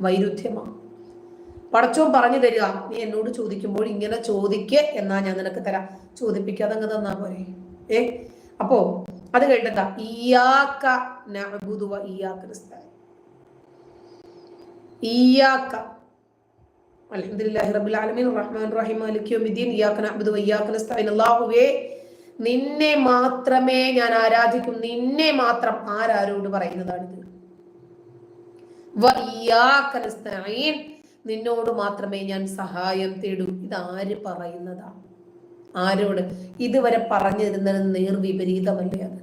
വൈരുദ്ധ്യമാണ്. പടച്ചോൻ പറഞ്ഞു തരിക നീ എന്നോട് ചോദിക്കുമ്പോൾ ഇങ്ങനെ ചോദിക്ക എന്നാ ഞാൻ നിനക്ക് തരാം. ചോദിപ്പിക്കാതെ അങ്ങ് തന്നാ പോരെ. ഏ? അപ്പോ അത് കേട്ടതാ ഇയാക്ക നബുദുവ നസ്തഈൻ. ഇയ്യാക്ക. അൽഹംദുലില്ലാഹി റബ്ബിൽ ആലമീൻ റഹ്മാൻ റഹീം മാലിക് യൗമിദ്ദീൻ ഇയാക്ക നബുദുവ വ ഇയ്യാക നസ്തഈൻ. അല്ലാഹുവേ നിന്നെ മാത്രമേ ഞാൻ ആരാധിക്കും. നിന്നെ മാത്രം ആരാരോട് പറയുന്നതാണിത്. നിന്നോട് മാത്രമേ ഞാൻ സഹായം തേടൂ. ഇത് ആര് പറയുന്നതാ? ആരോട്? ഇതുവരെ പറഞ്ഞു തരുന്നത് നേർവിപരീതമല്ലേ അത്?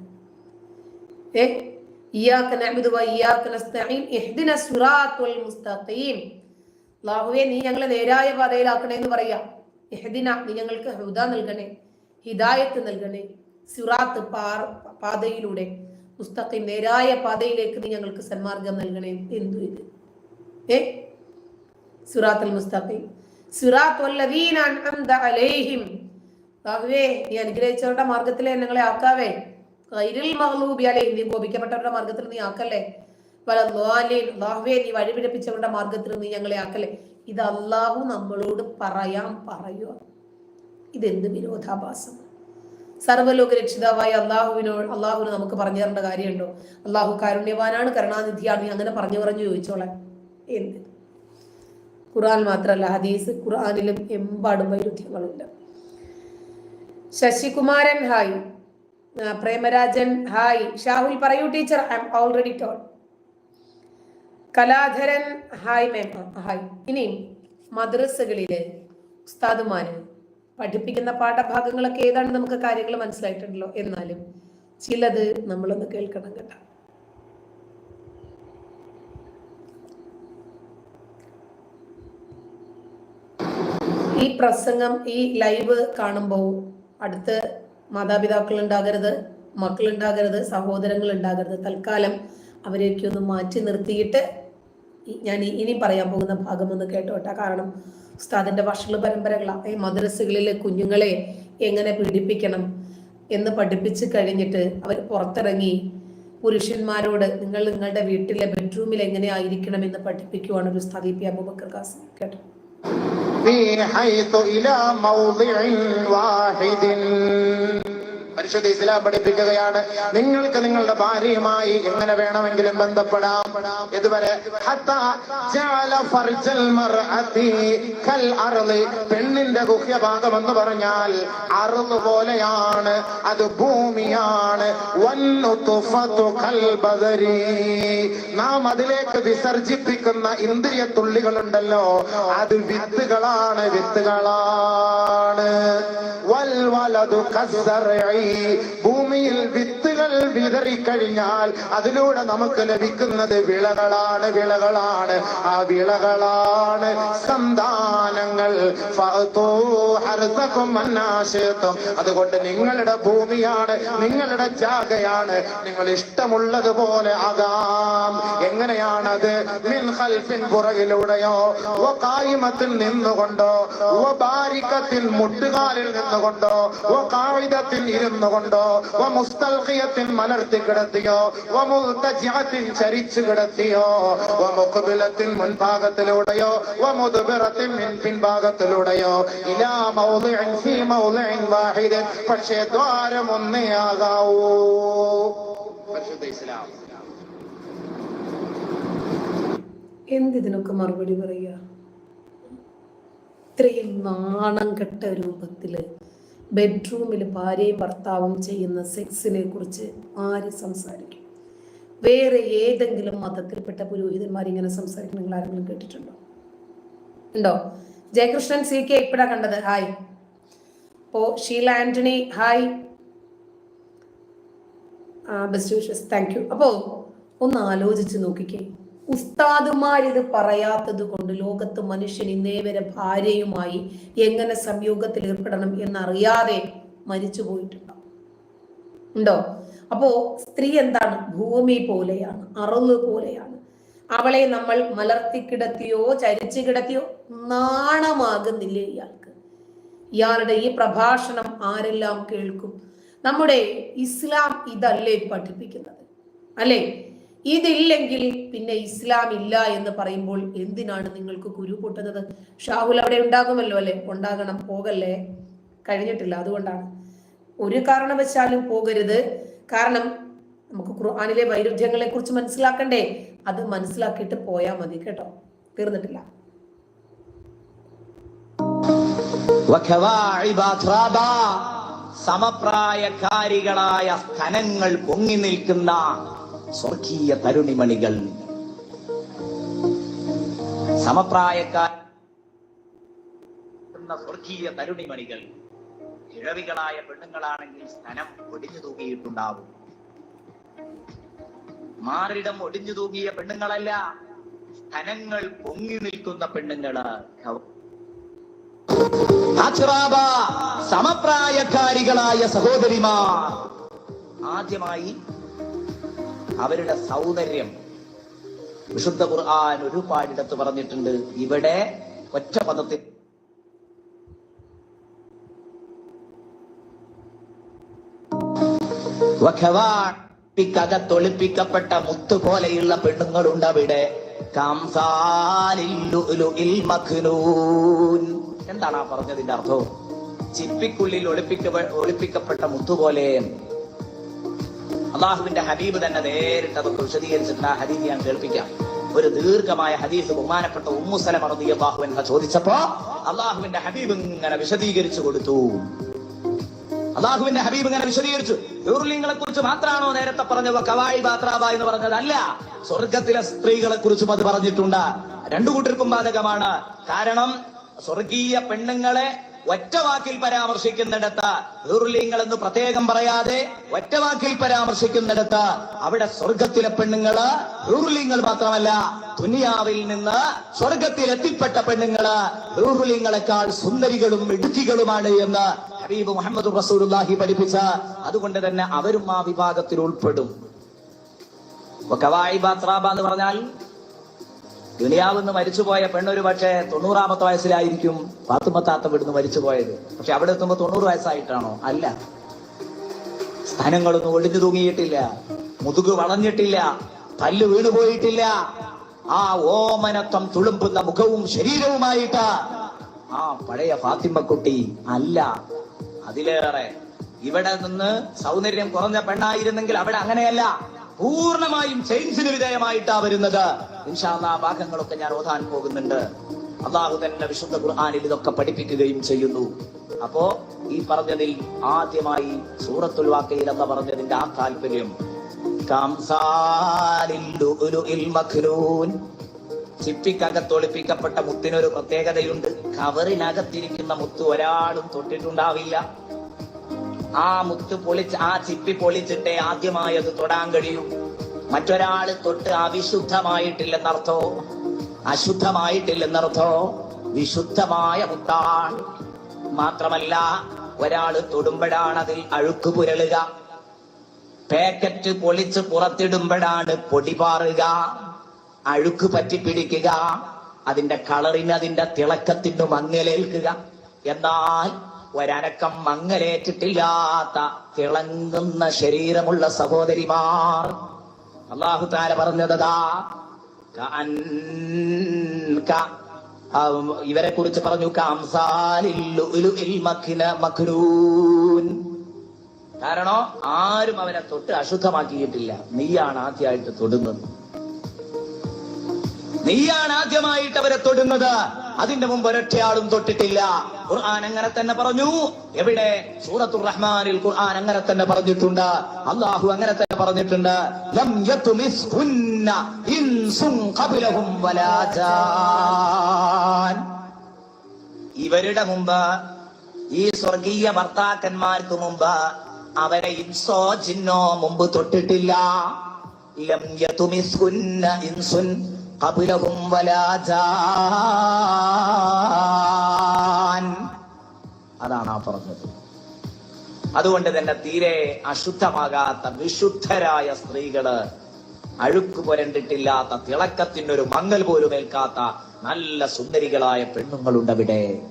ഏ? നീ ഞങ്ങളെ നേരായ പാതയിലാക്കണേ എന്ന് പറയാ. ഇഹ്ദിന നീ ഞങ്ങൾക്ക് ഹുദ നൽകണേ ഹിദായത്ത് നൽകണേ സുറാത്ത് പാർ പാതയിലൂടെ. മുസ്തഖീം നേരായ പാതയിലേക്ക് നീ ഞങ്ങൾക്ക് സന്മാർഗം നൽകണേ. എന്തു ഇത്? ഏ? സുറാത്തുൽ മുസ്തഖിം. അലൈഹിം. ഭഗവേ നീ അനുഗ്രഹിച്ചവരുടെ മാർഗത്തിലെ ഞങ്ങളെ ആക്കാവേ. കൈരിൽ മഹ്ലൂബി അലൈഹിം നീ കോപിക്കപ്പെട്ടവരുടെ മാർഗത്തിൽ നീ ആക്കല്ലേ? വല ദ്വാലീൻ അല്ലാഹുവേ നീ വഴിപിഴപ്പിച്ചവരുടെ മാർഗത്തിൽ നീ ഞങ്ങളെ ആക്കല്ലേ? ഇത് അല്ലാഹു നമ്മളോട് പറയാൻ പറയുക ഇതെന്ത് വിരോധാഭാസം? സർവലോക രക്ഷിതാവായ അള്ളാഹുവിനോട് അള്ളാഹുവിന് നമുക്ക് പറഞ്ഞു തരേണ്ട കാര്യമുണ്ടോ? അള്ളാഹു കാരുണ്യവാനാണ് കരുണാനിധിയാണ് നീ അങ്ങനെ പറഞ്ഞു പറഞ്ഞു ചോദിച്ചോളെ. എന്ത്? ഖുർആൻ മാത്രമല്ല ഹദീസ് ഖുർആനിലും എമ്പാടും വൈരുദ്ധ്യങ്ങളുണ്ട്. ശശികുമാരൻ ഹായ്. പ്രേമരാജൻ ഹായ്. ഷാഹുൽ പറയൂ teacher I am already told Kaladharan hi ma'am. Hi. ഇനി മദ്രസകളിലെ ഉസ്താദുമാര് പഠിപ്പിക്കുന്ന പാഠഭാഗങ്ങളൊക്കെ ഏതാണ് നമുക്ക് കാര്യങ്ങൾ മനസ്സിലായിട്ടുണ്ടല്ലോ? എന്നാലും ചിലത് നമ്മളൊന്ന് കേൾക്കണം കേട്ടോ. ഈ പ്രസംഗം ഈ ലൈവ് കാണുമ്പോൾ അടുത്ത് മാതാപിതാക്കൾ ഉണ്ടാകരുത് മക്കൾ ഉണ്ടാകരുത് സഹോദരങ്ങൾ ഉണ്ടാകരുത് തൽക്കാലം അവരെയൊക്കെ ഒന്ന് മാറ്റി നിർത്തിയിട്ട് ഞാൻ ഇ- ഇനി പറയാൻ പോകുന്ന ഭാഗം ഒന്ന് കേട്ടോട്ടെ കാരണം ഉസ്താദിന്റെ വർഷങ്ങൾ പരമ്പരകളാണ് ഈ മദ്രസകളിലെ കുഞ്ഞുങ്ങളെ എങ്ങനെ പീഡിപ്പിക്കണം എന്ന് പഠിപ്പിച്ച് കഴിഞ്ഞിട്ട് അവർ പുറത്തിറങ്ങി പുരുഷന്മാരോട് നിങ്ങൾ നിങ്ങളുടെ വീട്ടിലെ ബെഡ്റൂമിൽ എങ്ങനെ ആയിരിക്കണം എന്ന് പഠിപ്പിക്കുവാണ് ഒരു ഉസ്താദ് ഇ പി അബൂബക്കർ ഖാസിം കേട്ടോ في حيث إلى موضع واحد പരിശുദ്ധ ഇസ്ലാം പഠിപ്പിക്കുകയാണ്. നിങ്ങൾക്ക് നിങ്ങളുടെ ഭാര്യയുമായി എങ്ങനെ വേണമെങ്കിലും ബന്ധപ്പെടാം. ഇതുവരെ പെണ്ണിന്റെ ഗുഹ്യഭാഗം എന്ന് പറഞ്ഞാൽ അറുൾ പോലെയാണ് അത് ഭൂമിയാണ്. നാം അതിലേക്ക് വിസർജിപ്പിക്കുന്ന ഇന്ദ്രിയ തുള്ളികളുണ്ടല്ലോ അത് വിത്തുകളാണ് വിത്തുകളാണ്. الولد كالزرع بومي البت വിത്തുകൾ വിതറിക്കഴിഞ്ഞാൽ അതിലൂടെ നമുക്ക് ലഭിക്കുന്നത് വിളകളാണ് വിളകളാണ്. ആ വിളകളാണ് സന്താനങ്ങൾ. അതുകൊണ്ട് നിങ്ങളുടെ ഭൂമിയാണ് നിങ്ങളുടെ ജാഗയാണ്. നിങ്ങൾ ഇഷ്ടമുള്ളതുപോലെ ആകാം. എങ്ങനെയാണത്? മിൻഹൽഫിൻ പുറകിലൂടെയോ ഓ ഖായിമത്തിൽ നിന്നുകൊണ്ടോ ഓ ബാരിക്കത്തിൽ മുട്ടുകാലിൽ നിന്നുകൊണ്ടോ ഓ ഖായിദത്തിൽ ഇരുന്നുകൊണ്ടോ ഓ വ മുസ്തൽഖിയത്തിൽ മലർത്തി കിടത്തിയോ? വ മുൽതജിഅത്തിൽ ചരിച്ചു കിടത്തിയോ? വ മുഖബിലത്തിൽ മുൻഭാഗത്തിലൂടെയോ? വ മുദ്ബിറത്തിൽ മിൻ പിൻഭാഗത്തിലൂടെയോ? ഇലാ മൗദിഇൻ ഫീ മൗദിഇൻ വാഹിദ് പക്ഷേ ദ്വാരം ഒന്നേ ആകാവൂ. ഇസ്ലാം. എന്തിനൊക്കെ മറുപടി പറയുക? ഇത്രയും നാണം കെട്ട രൂപത്തിൽ ബെഡ്റൂമിൽ ഭാര്യയും ഭർത്താവും ചെയ്യുന്ന സെക്സിനെ കുറിച്ച് ആര് സംസാരിക്കും? വേറെ ഏതെങ്കിലും മതത്തിൽപ്പെട്ട പുരോഹിതന്മാർ ഇങ്ങനെ സംസാരിക്കുന്ന നിങ്ങൾ ആരെങ്കിലും കേട്ടിട്ടുണ്ടോ? ഉണ്ടോ? ജയകൃഷ്ണൻ സി കെ ഇപ്പഴാ കണ്ടത്. ഹായ് അപ്പോ Sheela Antony. Hi best wishes thank you അപ്പോ ഒന്ന് ആലോചിച്ച് നോക്കിക്കേ. ഉസ്താദുമാർ ഇത് പറയാത്തത് കൊണ്ട് ലോകത്ത് മനുഷ്യൻ ഇന്നേ വരെ ഭാര്യയുമായി എങ്ങനെ സംയോഗത്തിൽ ഏർപ്പെടണം എന്നറിയാതെ മരിച്ചു പോയിട്ടുണ്ടാവും ഉണ്ടോ? അപ്പോ സ്ത്രീ എന്താണ്? ഭൂമി പോലെയാണ് അറുൾ പോലെയാണ്. അവളെ നമ്മൾ മലർത്തി കിടത്തിയോ ചരിച്ചു കിടത്തിയോ നാണമാകുന്നില്ലേ ഇയാൾക്ക്? ഇയാളുടെ ഈ പ്രഭാഷണം ആരെല്ലാം കേൾക്കും? നമ്മുടെ ഇസ്ലാം ഇതല്ലേ പഠിപ്പിക്കുന്നത്. അല്ലേ? ഇതില്ലെങ്കിൽ പിന്നെ ഇസ്ലാം ഇല്ല എന്ന് പറയുമ്പോൾ എന്തിനാണ് നിങ്ങൾക്ക് കുരു പൊട്ടുന്നത്? ഷാഹുൽ അവിടെ ഉണ്ടാകുമല്ലോ അല്ലെ? ഉണ്ടാകണം. പോകല്ലേ? കഴിഞ്ഞിട്ടില്ല. അതുകൊണ്ടാണ്. ഒരു കാരണവശാലും പോകരുത്. കാരണം നമുക്ക് ഖുർആാനിലെ വൈരുദ്ധ്യങ്ങളെ കുറിച്ച് മനസ്സിലാക്കണ്ടേ? അത് മനസ്സിലാക്കിയിട്ട് പോയാൽ മതി കേട്ടോ. തീർന്നിട്ടില്ല. സമപ്രായക്കാരികളായ സ്ഥലങ്ങൾ പൊങ്ങി നിൽക്കുന്ന സ്വർഗീയ തരുണിമണികൾ. സമപ്രായക്കാർ സ്വർഗീയ തരുണിമണികൾ. കിഴവികളായ പെണ്ണുങ്ങളാണെങ്കിൽ സ്ഥലം ഒടിഞ്ഞു തൂങ്ങിയിട്ടുണ്ടാവും മാറിടം ഒടിഞ്ഞു തൂങ്ങിയ പെണ്ണുങ്ങളല്ല സ്ഥലങ്ങൾ പൊങ്ങി നിൽക്കുന്ന പെണ്ണുങ്ങൾ. സമപ്രായക്കാരികളായ സഹോദരിമാർ ആദ്യമായി അവരുടെ സൗന്ദര്യം. വിശുദ്ധ ഖുർആൻ ഒരുപാടിടത്ത് പറഞ്ഞിട്ടുണ്ട്. ഇവിടെ ഒറ്റ പദത്തിൽ തൊളിപ്പിക്കപ്പെട്ട മുത്ത് പോലെയുള്ള പെണ്ണുങ്ങളുണ്ട് അവിടെ. എന്താണ് ആ പറഞ്ഞതിന്റെ അർത്ഥം? ചിപ്പിക്കുള്ളിൽ ഒളിപ്പിക്ക ഒളിപ്പിക്കപ്പെട്ട മുത്തുപോലെ അള്ളാഹുവിന്റെ ഹബീബ് തന്നെ നേരിട്ട് അതൊക്കെ വിശദീകരിച്ചിട്ട് ആ ഹദീസ് ഞാൻ കേൾപ്പിക്കാം. ഒരു ദീർഘമായ ഹദീസ് ബഹുമാനപ്പെട്ട ഉമ്മുസലം അള്ളാഹു എന്ന ചോദിച്ചപ്പോ അള്ളാഹുവിന്റെ ഹബീബ് ഇങ്ങനെ വിശദീകരിച്ചു കൊടുത്തു. അള്ളാഹുവിന്റെ ഹബീബ് ഇങ്ങനെ വിശദീകരിച്ചു. യൂർലിങ്ങളെ കുറിച്ച് മാത്രമാണോ നേരത്തെ പറഞ്ഞത്? കവായി ബാത്രാബ എന്ന് പറഞ്ഞതല്ല. സ്വർഗത്തിലെ സ്ത്രീകളെ കുറിച്ചും അത് പറഞ്ഞിട്ടുണ്ട്. രണ്ടു കൂട്ടർക്കും ബാധകമാണ്. കാരണം സ്വർഗീയ പെണ്ണുങ്ങളെ ഒറ്റ വാക്കിൽ പരാമർശിക്കുന്നിടത്ത് ഹൂർലിങ്ങൾ എന്ന് പ്രത്യേകം പറയാതെ ഒറ്റ വാക്കിൽ പരാമർശിക്കുന്നിടത്ത് അവിടെ സ്വർഗത്തിലെ പെണ്ണുങ്ങൾ ഹൂർലിങ്ങൾ മാത്രമല്ല ദുനിയാവിൽ നിന്ന് സ്വർഗത്തിൽ എത്തിപ്പെട്ട പെണ്ണുങ്ങൾ ഹൂർലിങ്ങളെക്കാൾ സുന്ദരികളും ഇടുക്കികളുമാണ് എന്ന് ഹബീബ് മുഹമ്മദ് റസൂലുള്ളാഹി പഠിപ്പിച്ച. അതുകൊണ്ട് തന്നെ അവരും ആ വിഭാഗത്തിൽ ഉൾപ്പെടും. എന്ന് പറഞ്ഞാൽ ദുനിയാവെന്ന് മരിച്ചുപോയ പെണ്ണൊരു പക്ഷേ തൊണ്ണൂറാമത്തെ വയസ്സിലായിരിക്കും പാത്തുമത്താത്ത വിടുന്ന് മരിച്ചുപോയത്. പക്ഷെ അവിടെ എത്തുമ്പോൾ തൊണ്ണൂറ് വയസ്സായിട്ടാണോ? അല്ല. സ്ഥാനങ്ങളൊന്നും ഒളിഞ്ഞു തൂങ്ങിയിട്ടില്ല. മുതുക് വളഞ്ഞിട്ടില്ല. പല്ല് വീണു പോയിട്ടില്ല ആ ഓമനത്വം തുളുമ്പുന്ന മുഖവും ശരീരവുമായിട്ട്. ആ പഴയ ഫാത്തിമക്കുട്ടി അല്ല. അതിലേറെ. ഇവിടെ നിന്ന് സൗന്ദര്യം കുറഞ്ഞ പെണ്ണായിരുന്നെങ്കിൽ അവിടെ അങ്ങനെയല്ല. പൂർണമായും ചേഞ്ചിന് വിധേയമായിട്ടാ വരുന്നത്. ഇൻഷാ ആ ഭാഗങ്ങളൊക്കെ ഞാൻ ഓതാൻ പോകുന്നുണ്ട്. അള്ളാഹു തന്നെ വിശുദ്ധ ഖുർആാനിൽ ഇതൊക്കെ പഠിപ്പിക്കുകയും ചെയ്യുന്നു. അപ്പോ ഈ പറഞ്ഞതിൽ ആദ്യമായി സൂറത്തുൽ വാക്കയിൽ എന്ന് പറഞ്ഞതിന്റെ ആ താല്പര്യം ചിപ്പിക്കകത്തൊളിപ്പിക്കപ്പെട്ട മുത്തിനൊരു പ്രത്യേകതയുണ്ട്. കവറിനകത്തിരിക്കുന്ന മുത്ത് ഒരാളും തൊട്ടിട്ടുണ്ടാവില്ല. ആ മുത്ത് പൊളിച്ച് ആ ചിപ്പി പൊളിച്ചിട്ടേ ആദ്യമായി അത് തൊടാൻ കഴിയൂ. മറ്റൊരാൾ തൊട്ട് അവിശുദ്ധമായിട്ടില്ലെന്നർത്ഥോ? അശുദ്ധമായിട്ടില്ലെന്നർത്ഥോ? വിശുദ്ധമായ മുത്താണ്. മാത്രമല്ല ഒരാൾ തൊടുമ്പോഴാണ് അതിൽ അഴുക്ക് പുരളുക. പാക്കറ്റ് പൊളിച്ച് പുറത്തിടുമ്പോഴാണ് പൊടി പാറുക. അഴുക്ക് പറ്റിപ്പിടിക്കുക അതിന്റെ കളറിന് അതിന്റെ തിളക്കത്തിന് മങ്ങലേൽക്കുക. എന്നാൽ ഒരനക്കം മങ്ങലേറ്റിട്ടില്ലാത്ത തിളങ്ങുന്ന ശരീരമുള്ള സഹോദരിമാർ. അള്ളാഹു താര പറഞ്ഞതാ ഇവരെ കുറിച്ച് പറഞ്ഞു കാരണോ ആരും അവനെ തൊട്ട് അശുദ്ധമാക്കിയിട്ടില്ല. നീയാണ് ആദ്യമായിട്ട് തൊടുന്നത്. നീയാണ് ആദ്യമായിട്ട് അവരെ തൊടുന്നത്. അതിന്റെ മുമ്പ് ഒരൊറ്റയാളും തൊട്ടിട്ടില്ല. ഖുർആൻ അങ്ങനെ തന്നെ പറഞ്ഞു. എവിടെ? സൂറത്തുർ റഹ്മാനിൽ ഖുർആൻ അങ്ങനെ തന്നെ പറഞ്ഞിട്ടുണ്ട്. അള്ളാഹു അങ്ങനെ തന്നെ പറഞ്ഞിട്ടുണ്ട്. ലം ഇൻസുൻ ഇവരുടെ മുമ്പ് ഈ സ്വർഗീയ ഭർത്താക്കന്മാർക്ക് മുമ്പ് അവരെ ഇൻസോ ജിന്നോ മുമ്പ് തൊട്ടിട്ടില്ല. ലം യതുമിസ്ഹുന്ന ഇൻസുൻ ഖബ്ലഹും വലാജാൻ. അതാണ് ആ പറഞ്ഞത്. അതുകൊണ്ട് തന്നെ തീരെ അശുദ്ധമാകാത്ത വിശുദ്ധരായ സ്ത്രീകൾ അഴുക്ക് പുരണ്ടിട്ടില്ലാത്ത ഒരു മങ്ങൽ പോലും ഏൽക്കാത്ത നല്ല സുന്ദരികളായ പെണ്ണുങ്ങളുണ്ട് അവിടെ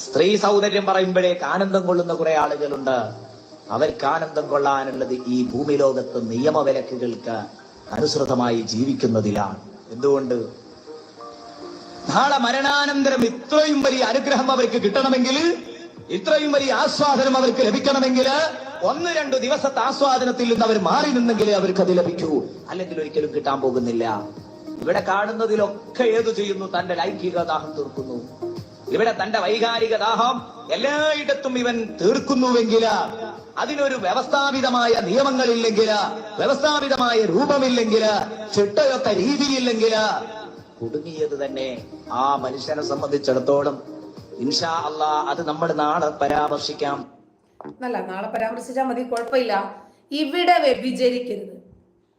സ്ത്രീ സൗന്ദര്യം പറയുമ്പോഴേക്ക് ആനന്ദം കൊള്ളുന്ന കുറെ ആളുകളുണ്ട്. അവർക്ക് ആനന്ദം കൊള്ളാനുള്ളത് ഈ ഭൂമി ലോകത്ത് നിയമവിലക്കുകൾക്ക് അനുസൃതമായി ജീവിക്കുന്നതിലാണ് എന്തുകൊണ്ട്? നാളെ മരണാനന്തരം ഇത്രയും വലിയ അനുഗ്രഹം അവർക്ക് കിട്ടണമെങ്കിൽ ഇത്രയും വലിയ ആസ്വാദനം അവർക്ക് ലഭിക്കണമെങ്കിൽ ഒന്ന് രണ്ട് ദിവസത്തെ ആസ്വാദനത്തിൽ നിന്ന് അവർ മാറി നിന്നെങ്കിലേ അവർക്ക് അത് ലഭിക്കൂ. അല്ലെങ്കിൽ ഒരിക്കലും കിട്ടാൻ പോകുന്നില്ല. ഇവിടെ കാണുന്നതിലൊക്കെ ഏതു ചെയ്യുന്നു? തന്റെ ലൈംഗിക ദാഹം തീർക്കുന്നു. ഇവിടെ തന്റെ വൈകാരിക ദാഹം എല്ലായിടത്തും ഇവൻ തീർക്കുന്നുവെങ്കിൽ അതിനൊരു വ്യവസ്ഥാപിതമായ നിയമങ്ങളില്ലെങ്കിൽ വ്യവസ്ഥാപിതമായ രൂപമില്ലെങ്കിൽ ചിട്ടയൊത്ത രീതിയില്ലെങ്കിൽ കുടുങ്ങിയത് തന്നെ ആ മനുഷ്യനെ സംബന്ധിച്ചിടത്തോളം ഇൻഷാ അള്ളാ അത് നമ്മൾ നാളെ പരാമർശിക്കാം. അല്ല നാളെ പരാമർശിച്ചാൽ മതി കുഴപ്പമില്ല. ഇവിടെ വ്യഭിചരിക്കരുത്.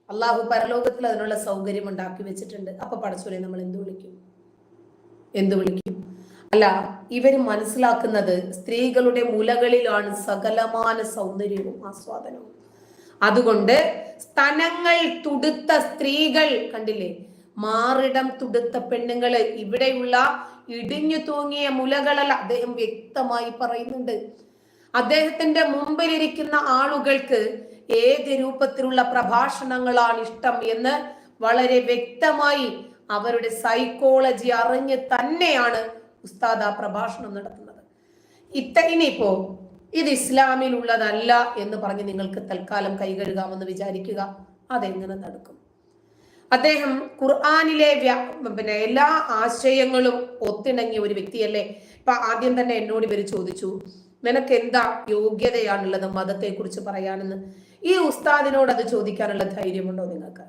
അള്ളാഹു പരലോകത്തിൽ അതിനുള്ള സൗകര്യം ഉണ്ടാക്കി വെച്ചിട്ടുണ്ട്. അപ്പൊ പടച്ചോനെ നമ്മൾ എന്ത് വിളിക്കും? എന്ത് വിളിക്കും? അല്ല ഇവർ മനസ്സിലാക്കുന്നത് സ്ത്രീകളുടെ മുലകളിലാണ് സകലമാന സൗന്ദര്യവും ആസ്വാദനവും. അതുകൊണ്ട് സ്തനങ്ങൾ തുടുത്ത സ്ത്രീകൾ കണ്ടില്ലേ? മാറിടം തുടുത്ത പെണ്ണുങ്ങൾ ഇവിടെയുള്ള ഇടിഞ്ഞു തൂങ്ങിയ മുലകളല്ല അദ്ദേഹം വ്യക്തമായി പറയുന്നുണ്ട്. അദ്ദേഹത്തിന്റെ മുമ്പിലിരിക്കുന്ന ആളുകൾക്ക് ഏത് രൂപത്തിലുള്ള പ്രഭാഷണങ്ങളാണ് ഇഷ്ടം എന്ന് വളരെ വ്യക്തമായി അവരുടെ സൈക്കോളജി അറിഞ്ഞ് തന്നെയാണ് ഉസ്താദ് ആ പ്രഭാഷണം നടത്തുന്നത്. ഇത്ത ഇനിയിപ്പോ ഇത് ഇസ്ലാമിലുള്ളതല്ല എന്ന് പറഞ്ഞ് നിങ്ങൾക്ക് തൽക്കാലം കൈകഴുകാമെന്ന് വിചാരിക്കുക. അതെങ്ങനെ നടക്കും? അദ്ദേഹം ഖുർആാനിലെ പിന്നെ എല്ലാ ആശയങ്ങളും ഒത്തിണങ്ങിയ ഒരു വ്യക്തിയല്ലേ? ഇപ്പൊ ആദ്യം തന്നെ എന്നോട് ഇവർ ചോദിച്ചു നിനക്ക് എന്താ യോഗ്യതയാണുള്ളത് മതത്തെ കുറിച്ച് പറയാനെന്ന്? ഈ ഉസ്താദിനോട് അത് ചോദിക്കാനുള്ള ധൈര്യമുണ്ടോ നിങ്ങൾക്ക്?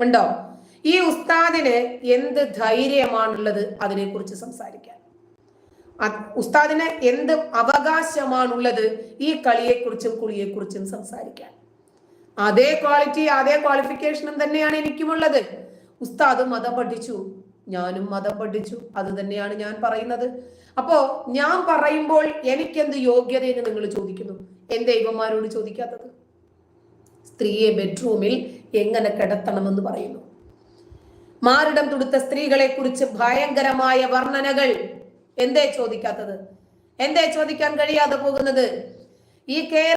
ഉണ്ടോ? ഈ ഉസ്താദിന് എന്ത് ധൈര്യമാണുള്ളത് അതിനെക്കുറിച്ച് സംസാരിക്കാൻ. ഉസ്താദിന് എന്ത് അവകാശമാണുള്ളത് ഈ കളിയെക്കുറിച്ചും കുളിയെക്കുറിച്ചും സംസാരിക്കാൻ. അതേ ക്വാളിറ്റി അതേ ക്വാളിഫിക്കേഷനും തന്നെയാണ് എനിക്കുമുള്ളത്. ഉസ്താദ് മതം പഠിച്ചു ഞാനും മതം പഠിച്ചു അത് തന്നെയാണ് ഞാൻ പറയുന്നത്. അപ്പോ ഞാൻ പറയുമ്പോൾ എനിക്കെന്ത് യോഗ്യതയെന്ന് നിങ്ങൾ ചോദിക്കുന്നു? എന്റെ ദൈവന്മാരോട് ചോദിക്കാത്തത്? സ്ത്രീയെ ബെഡ്റൂമിൽ എങ്ങനെ കിടത്തണമെന്ന് പറയുന്നു? മാറിടം തുടുത്ത സ്ത്രീകളെ കുറിച്ച് ഭയങ്കരമായ വർണനകൾ. എന്തേ ചോദിക്കാത്തത്? എന്തേ ചോദിക്കാൻ കഴിയാതെ പോകുന്നത്? ഈ കേരള